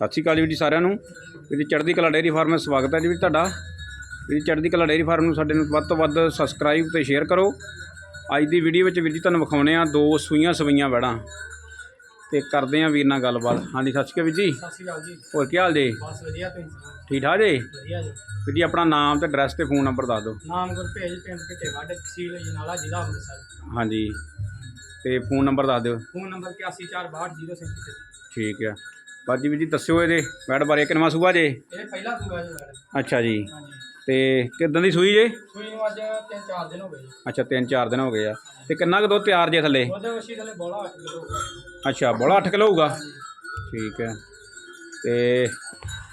ਸਤਿ ਸ਼੍ਰੀ ਅਕਾਲ ਜੀ ਜੀ ਸਾਰਿਆਂ ਨੂੰ। ਇਹਦੀ ਚੜ੍ਹਦੀ ਕਲਾ ਡੇਅਰੀ ਫਾਰਮ ਵਿੱਚ ਸਵਾਗਤ ਹੈ ਜੀ ਵੀਰ ਤੁਹਾਡਾ। ਇਹਦੀ ਚੜ੍ਹਦੀ ਕਲਾ ਡੇਅਰੀ ਫਾਰਮ ਨੂੰ ਸਾਡੇ ਨੂੰ ਵੱਧ ਤੋਂ ਵੱਧ ਸਬਸਕ੍ਰਾਈਬ ਤੇ ਸ਼ੇਅਰ ਕਰੋ। ਅੱਜ ਦੀ ਵੀਡੀਓ ਵਿੱਚ ਵੀਰ ਜੀ ਤੁਹਾਨੂੰ ਵਿਖਾਉਣੇ ਆ ਦੋ ਸੂਈਆਂ ਸਵਈਆਂ ਵੜਾਂ। ਤੇ ਕਰਦੇ ਆ ਵੀਰ ਨਾਲ ਗੱਲਬਾਤ। ਹਾਂਜੀ ਸਤਿ ਸ਼੍ਰੀ ਅਕਾਲ ਵੀਰ ਜੀ। ਸਤਿ ਸ਼੍ਰੀ ਅਕਾਲ ਜੀ। ਹੋਰ ਕੀ ਹਾਲ ਜੀ? ਬਸ ਵਧੀਆ ਤੁਸੀਂ ਠੀਕ ਠਾਕ ਜੀ? ਵਧੀਆ ਜੀ। ਵੀਰ ਜੀ ਆਪਣਾ ਨਾਮ ਤੇ ਐਡਰੈਸ ਤੇ ਫੋਨ ਨੰਬਰ ਦੱਸ ਦਿਓ। ਨਾਮ ਗੁਰਭੇਜ ਪਿੰਡ ਘਟੇਵਾੜ ਤਹਿਸੀਲ ਜਨਾਲਾ ਜ਼ਿਲ੍ਹਾ ਅੰਮ੍ਰਿਤਸਰ। ਹਾਂਜੀ। ਤੇ ਫੋਨ ਨੰਬਰ ਦੱਸ ਦਿਓ। ਫੋਨ ਨੰਬਰ 81462037 ਠੀਕ ਆ। ਬਾਜੀ ਵੀਰ ਜੀ ਦੱਸਿਓ ਇਹਦੇ ਬੈਡ ਬਾਰੇ ਕਿੰਨਵਾਂ ਸੂਆ ਜੇ? ਇਹ ਪਹਿਲਾ ਸੂਆ ਜੀ ਮੈਡਮ ਅੱਛਾ ਜੀ। ਹਾਂਜੀ। ਤੇ ਕਿਦਾਂ ਦੀ ਸੂਈ ਜੇ? ਸੂਈ ਨੂੰ ਅੱਜ 3-4 ਦਿਨ ਹੋ ਗਏ ਜੀ। ਅੱਛਾ ਤਿੰਨ ਚਾਰ ਦਿਨ ਹੋ ਗਏ ਆ। ਤੇ ਕਿੰਨਾ ਕੁ ਦੁੱਧ ਤਿਆਰ ਜੇ ਥੱਲੇ? ਉਹਦੇ ਵਸ਼ੀ ਥਲੇ ਬੋਲਾ 8 ਕਿਲੋ ਅੱਛਾ ਬੋਲਾ 8 ਕਿਲੋ ਹੋਊਗਾ? ਠੀਕ ਹੈ। ਤੇ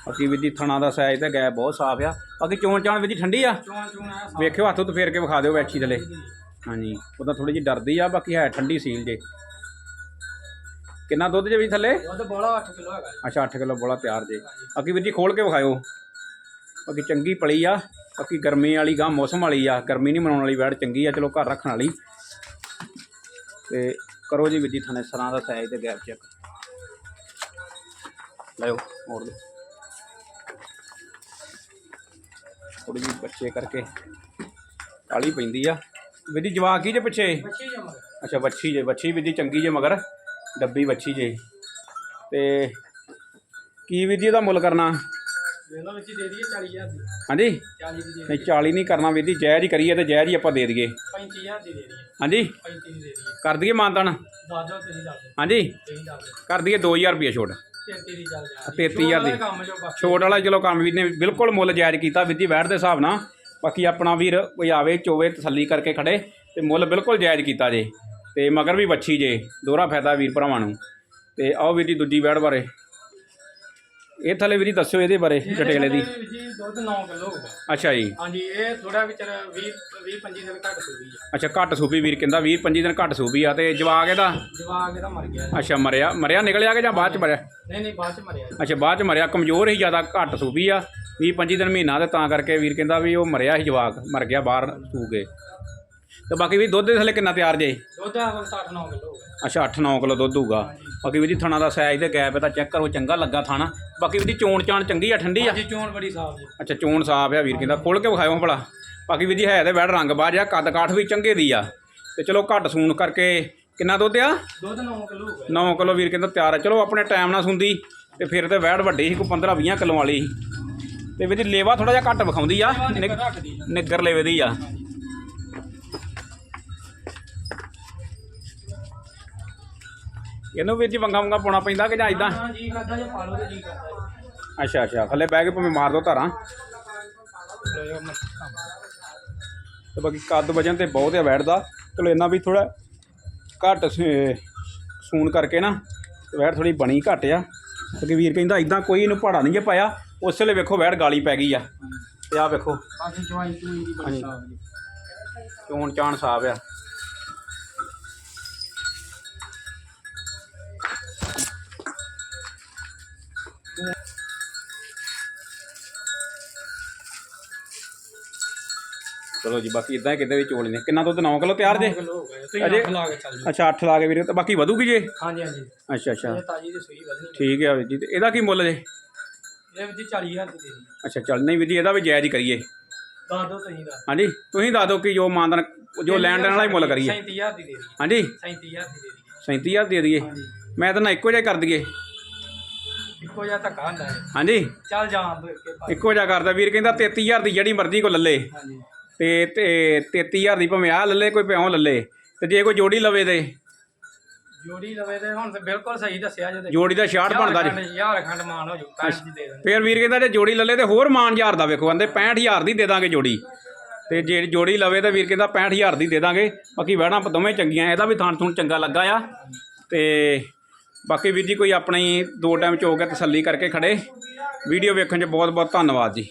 ਬਾਕੀ ਵੀਰ ਜੀ ਥਣਾ ਦਾ ਸਾਈਜ਼ ਤੇ ਗੈਪ ਬਹੁਤ ਸਾਫ਼ ਆ। ਬਾਕੀ ਚੋਣ ਚਾਣ ਵੀਰ ਜੀ ਠੰਡੀ ਆ? ਚੋਣ ਚੋਣ ਆਇਆ ਸਾਫ਼ ਵੇਖਿਓ ਹੱਥ ਉੱਤੇ ਫੇਰ ਕੇ ਵਿਖਾ ਦਿਓ ਵੈਛੀ ਥੱਲੇ। ਹਾਂਜੀ। ਉਹਦਾ ਥੋੜੀ ਜਿਹੀ ਡਰਦੀ ਆ ਬਾਕੀ ਹੈ ਠੰਡੀ ਸੀਲ ਜੇ। ਕਿੰਨਾ ਦੁੱਧ ਜੇ ਵੀ ਥੱਲੇ? ਉਹਦੇ ਬੋਲਾ 8 ਕਿਲੋ ਹੈਗਾ ਜੀ। ਅੱਛਾ 8 ਕਿਲੋ ਬੋਲਾ ਤਿਆਰ ਜੇ। ਬਾਕੀ ਵੀਰ ਜੀ ਖੋਲ ਕੇ ਵਿਖਾਇਓ। ਬਾਕੀ ਚੰਗੀ ਪਲੀ ਆ। ਬਾਕੀ ਗਰਮੀ ਵਾਲੀ ਗਾਂ ਮੌਸਮ ਵਾਲੀ ਆ। ਗਰਮੀ ਨਹੀਂ ਮਨਾਉਣ ਵਾਲੀ ਵੈੜ ਚੰਗੀ ਆ। ਚਲੋ ਘਰ ਰੱਖਣ ਵਾਲੀ। ਤੇ ਕਰੋ ਜੀ ਵੀਰ ਜੀ ਥਾਣੇ ਸਰਾਂ ਦਾ ਸਾਈਜ਼ ਤੇ ਗੈਪ ਚੈੱਕ। ਲਿਓ ਮੋੜ ਲਓ ਥੋੜੀ ਜਿਹੀ ਬੱਚੇ ਕਰਕੇ ਕਾਲੀ ਪੈਂਦੀ ਆ। ਵੀਰ ਜੀ ਜਵਾਕ ਕੀ ਜੇ ਪਿੱਛੇ? ਬੱਚੀ ਅੱਛਾ ਵੱਛੀ ਜੇ। ਵੱਛੀ ਵੀਰ ਜੀ ਚੰਗੀ ਜੇ ਮਗਰ। ਡੱਬੀ ਵੱਛੀ ਜੇ ਤੇ ਕੀ ਵੀਰ ਜੀ ਇਹਦਾ ਮੁੱਲ ਕਰਨਾ? ਵੇਲੋ ਵਿੱਚ ਦੇ ਦਈਏ 40000 ਦੀ। ਹਾਂਜੀ? 40 ਦੀ ਦੇ ਨਹੀਂ 40 ਨਹੀਂ ਕਰਨਾ ਵੀਰ ਜੀ ਜਾਇਜ਼ ਹੀ ਕਰੀਏ ਤੇ ਜਾਇਜ਼ ਹੀ ਆਪਾਂ ਦੇ ਦਈਏ। 35000 ਦੀ ਦੇ ਦਈਏ। ਹਾਂਜੀ? 35 ਦੀ ਦੇ ਦਈਏ। ਕਰ ਦਈਏ ਮਾਨਤਨ? ਦੱਸ ਦਿਓ ਤੁਸੀਂ ਦੱਸ ਦਿਓ। ਹਾਂਜੀ? ਤੁਸੀਂ ਦੱਸ ਦਿਓ। ਕਰ ਦਈਏ 2000 ਰੁਪਏ ਛੋਟ। 33 ਦੀ ਚੱਲ ਜਾ। 33,000 ਦੀ। ਛੋਟ ਵਾਲਾ ਚਲੋ ਕੰਮ ਵੀਰ ਨੇ ਬਿਲਕੁਲ ਮੁੱਲ ਜਾਇਜ਼ ਕੀਤਾ ਵੀਰ ਜੀ ਵੈਟ ਦੇ ਹਿਸਾਬ ਨਾਲ। ਬਾਕੀ ਆਪਣਾ ਵੀਰ ਕੋਈ ਆਵੇ ਚੋਵੇ ਤਸੱਲੀ ਕਰਕੇ ਖੜੇ ਤੇ ਮੁੱਲ ਬਿਲਕੁਲ ਜਾਇਜ਼ ਕੀਤਾ ਜੇ। ਤੇ ਮਗਰ ਵੀ ਵੱਛੀ ਜੇ ਦੋਹਰਾ ਫਾਇਦਾ ਵੀਰ ਭਰਾਵਾਂ ਨੂੰ। ਤੇ ਆਓ ਵੀਰ ਜੀ ਦੂਜੀ ਵੈੜ ਬਾਰੇ। ਇਹ ਥੱਲੇ ਵੀਰ ਜੀ ਦੱਸਿਓ ਇਹਦੇ ਬਾਰੇ ਡਿਟੇਲ ਦੀ ਜੀ ਦੁੱਧ 9 ਕਿਲੋ। ਹੋਊਗਾ ਅੱਛਾ ਜੀ। ਹਾਂਜੀ ਇਹ ਥੋੜਾ ਵਿਚਾਰ 20 20 25 ਦਿਨ ਘੱਟ ਸੂਈ ਆ। ਅੱਛਾ ਘੱਟ ਸੂਪੀ ਵੀਰ ਕਹਿੰਦਾ 20 25 ਦਿਨ ਘੱਟ ਸੂਪੀ ਆ ਤੇ ਜਵਾਕ ਇਹਦਾ? ਜਵਾਗ ਇਹਦਾ ਮਰ ਗਿਆ ਅੱਛਾ ਮਰਿਆ ਮਰਿਆ ਨਿਕਲਿਆ ਕਿ ਜਾਂ ਬਾਅਦ ਚ ਮਰਿਆ? ਨਹੀਂ ਨਹੀਂ ਬਾਅਦ ਚ ਮਰਿਆ। ਅੱਛਾ ਬਾਅਦ ਚ ਮਰਿਆ ਕਮਜ਼ੋਰ ਹੀ ਜ਼ਿਆਦਾ ਘੱਟ ਸੂਪੀ ਆ 20 25 ਦਿਨ ਮਹੀਨਾ ਤੇ ਤਾਂ ਕਰਕੇ ਵੀਰ ਕਹਿੰਦਾ ਵੀ ਉਹ ਮਰਿਆ ਸੀ ਜਵਾਕ ਮਰ ਗਿਆ ਬਾਹਰ ਸੂ ਕੇ। ਤੇ ਬਾਕੀ ਵੀ ਦੁੱਧ ਦੇ ਥੱਲੇ ਕਿੰਨਾ ਤਿਆਰ ਜੇ? ਦੁੱਧ ਆ 8 9 ਕਿਲੋ ਅੱਛਾ 8-9 ਕਿਲੋ ਦੁੱਧ ਹੋਊਗਾ। ਬਾਕੀ ਵੀ ਜੀ ਥਣਾ ਦਾ ਸਾਈਜ਼ ਤੇ ਗੈਪ ਇਹਦਾ ਚੈੱਕ ਕਰੋ ਚੰਗਾ ਲੱਗਾ ਥਾਣਾ। ਬਾਕੀ ਵੀ ਦੀ ਚੋਣ ਚਾਣ ਚੰਗੀ ਆ ਠੰਡੀ ਆ? ਹਾਂਜੀ ਚੋਣ ਬੜੀ ਸਾਫ਼ ਜੀ। ਅੱਛਾ ਚੋਣ ਸਾਫ਼ ਆ ਵੀਰ ਕਹਿੰਦਾ ਖੋਲ ਕੇ ਵਿਖਾਇਓ ਭਲਾ। ਬਾਕੀ ਵੀ ਜੀ ਹੈ ਤੇ ਵੈੜ ਰੰਗ ਬਾਜ ਆ ਕੱਦ ਕਾਠ ਵੀ ਚੰਗੇ ਦੀ ਆ। ਤੇ ਚਲੋ ਘੱਟ ਸੂਣ ਕਰਕੇ ਕਿੰਨਾ ਦੁੱਧ ਆ? ਦੁੱਧ 9 ਕਿਲੋ ਹੋਊਗਾ 9 ਕਿਲੋ ਵੀਰ ਕਹਿੰਦਾ ਤਿਆਰ ਹੈ ਚਲੋ ਆਪਣੇ ਟਾਈਮ ਨਾਲ ਸੁੰਦੀ ਤੇ ਫਿਰ ਤੇ ਵੈੜ ਵੱਡੀ ਸੀ ਕੋਈ 15 20 ਕਿਲੋ ਵਾਲੀ। ਤੇ ਵੀਰ ਜੀ ਲੇਵਾ ਥੋੜਾ ਜਿਹਾ ਘੱਟ ਵਿਖਾਉਂਦੀ ਆ ਜੀ। ਨਿੱਗਰ ਲੇਵੇ ਦੀ ਆ। ਇਹਨੂੰ ਵੀਰ ਜੀ ਵੰਗਾ ਵੰਗਾ ਪਾਉਣਾ ਪੈਂਦਾ ਕਿ ਜਾਂ ਇਦਾਂ ਹਾਂ ਜੀ ਕਰਦਾ ਜੇ ਪਾ ਲਓ ਤੇ ਜੀ ਕਰਦਾ। ਜੀ। ਅੱਛਾ ਅੱਛਾ। ਥੱਲੇ ਬਹਿ ਕੇ ਭਾਵੇਂ ਮਾਰ ਦੋ ਧਾਰਾਂ। ਤੇ ਬਾਕੀ ਕੱਦ ਵਜਨ ਤੇ ਬਹੁਤ ਆ ਵੈੜ ਦਾ ਚਲੋ ਇਹਨਾਂ ਵੀ ਥੋੜਾ ਘੱਟ ਸ- ਸੂਣ ਕਰਕੇ ਨਾ ਵੈੜ ਥੋੜੀ ਬਣੀ ਘੱਟ ਆ। ਕਿਉਂਕਿ ਵੀਰ ਕਹਿੰਦਾ ਇਦਾਂ ਕੋਈ ਇਹਨੂੰ ਪਹਾੜਾ ਨਹੀਂ ਜੇ ਪਾਇਆ। ਉਸ ਵੇਲੇ ਵੇਖੋ ਵੈੜ ਗਾਲੀ ਪੈ ਗਈ ਆ। ਤੇ ਆ ਵੇਖੋ। ਬਾਕੀ ਚਵਾਈ ਚੂਈ ਦੀ ਹਾਂਜੀ। ਬੜੀ ਸਾਫ਼ ਜੀ। ਚੋਣ ਚਾਣ ਸਾਫ਼ ਆ। ਚਲੋ ਜੀ ਬਾਕੀ ਇਦਾਂ ਕਿਤੇ ਵੀ ਚੋਲ ਨੇ। ਕਿੰਨਾ ਦੁੱਧ? 9 ਕਿਲੋ ਤਿਆਰ ਜੇ? 9 ਕਿਲੋ ਹੋਊਗਾ ਜੀ। ਤੁਸੀਂ ਅਜੇ- ਅੱਠ ਲਾ ਕੇ ਚੱਲ ਜੀ ਅੱਛਾ 8 ਲਾ ਕੇ ਵੀਰੇ ਤੇ ਬਾਕੀ ਵਧੂਗੀ ਜੇ? ਹਾਂਜੀ ਹਾਂਜੀ। ਅੱਛਾ ਅੱਛਾ। ਇਹ ਤਾਜੀ ਦੀ ਸੂਈ ਵਧਣੀ ਠੀਕ ਹੈ ਵੀਰ ਜੀ ਤੇ ਇਹਦਾ ਕੀ ਮੁੱਲ ਜੇ? ਇਹ ਵੀ ਜੀ 40000 ਦੀ ਦੇ ਦੀ ਅੱਛਾ ਚੱਲ ਨਹੀਂ ਵੀਰ ਜੀ ਇਹਦਾ ਵੀ ਜਾਇਜ਼ ਹੀ ਕਰੀਏ। ਦੱਸ ਦਿਓ ਤੁਸੀਂ ਦਾ ਹਾਂਜੀ ਤੁਸੀਂ ਦੱਸ ਦਿਓ ਕਿ ਜੋ ਮਾਨਦਨ ਜੋ ਲੈਣ ਦੇਣ ਵਾਲਾ ਹੀ ਮੁੱਲ ਕਰੀਏ। 37000 ਦੀ ਦੇ ਦੀ ਹਾਂਜੀ। 37000 ਦੀ ਦੇ ਦੀ 37000 ਦੇ ਦਈਏ। ਹਾਂਜੀ। ਮੈਂ ਤਾਂ ਨਾ ਇੱਕੋ ਜਿਹਾ ਹੀ ਕਰ ਦਈਏ। ਇੱਕੋ ਜਿਹਾ ਧੱਕਾ ਹੁੰਦਾ ਹੈ ਹਾਂਜੀ। ਚੱਲ ਜਾਣ ਦੋ ਇੱਕੇ ਪਾਸੇ। ਇੱਕੋ ਜਿਹਾ ਕਰਦਾ ਵੀਰ ਕਹਿੰਦਾ 33000 ਦੀ ਜਿਹੜੀ ਮਰਜ਼ੀ ਕੋ ਲੱਲੇ ਹਾਂਜੀ। ਤੇ ਤੇ 33000 ਦੀ ਭਾਵੇਂ ਆ ਲੱਲੇ ਕੋਈ ਪਿਓ ਲੱਲੇ ਤੇ ਜੇ ਕੋਈ ਜੋੜੀ ਲਵੇ ਤੇ। ਜੋੜੀ ਲਵੇ ਤੇ ਹੁਣ ਤੇ ਬਿਲਕੁਲ ਸਹੀ ਦੱਸਿਆ ਜੇ ਤੇ। ਜੋੜੀ ਦਾ 66 ਬਣਦਾ ਜੀ। ਯਾਰ ਖੰਡ ਮਾਨ ਹੋ ਜੂ 65 ਦੀ ਦੇ ਫੇਰ ਵੀਰ ਕਹਿੰਦਾ ਜੇ ਜੋੜੀ ਲੱਲੇ ਤੇ ਹੋਰ ਮਾਨ ਹਜ਼ਾਰ ਦਾ ਵੇਖੋ ਕਹਿੰਦੇ 65000 ਦੀ ਦੇ ਦਾਂਗੇ ਜੋੜੀ। ਤੇ ਜੇ ਜੋੜੀ ਲਵੇ ਤੇ ਵੀਰ ਕਹਿੰਦਾ 65000 ਦੀ ਦੇ ਦਾਂਗੇ ਬਾਕੀ ਵਹਿਣਾ ਦੋਵੇਂ ਚੰਗੀਆਂ ਇਹਦਾ ਵੀ ਥਾਣ ਥੂਣ ਚੰਗਾ ਲੱਗਾ ਆ। ਤੇ ਬਾਕੀ ਵੀਰ ਜੀ ਕੋਈ ਆਪਣੀ ਦੋ ਟਾਈਮ ਚੋ ਕੇ ਤਸੱਲੀ ਕਰਕੇ ਖੜੇ। ਵੀਡੀਓ ਵੇਖਣ 'ਚ ਬਹੁਤ ਬਹੁਤ ਧੰਨਵਾਦ ਜੀ।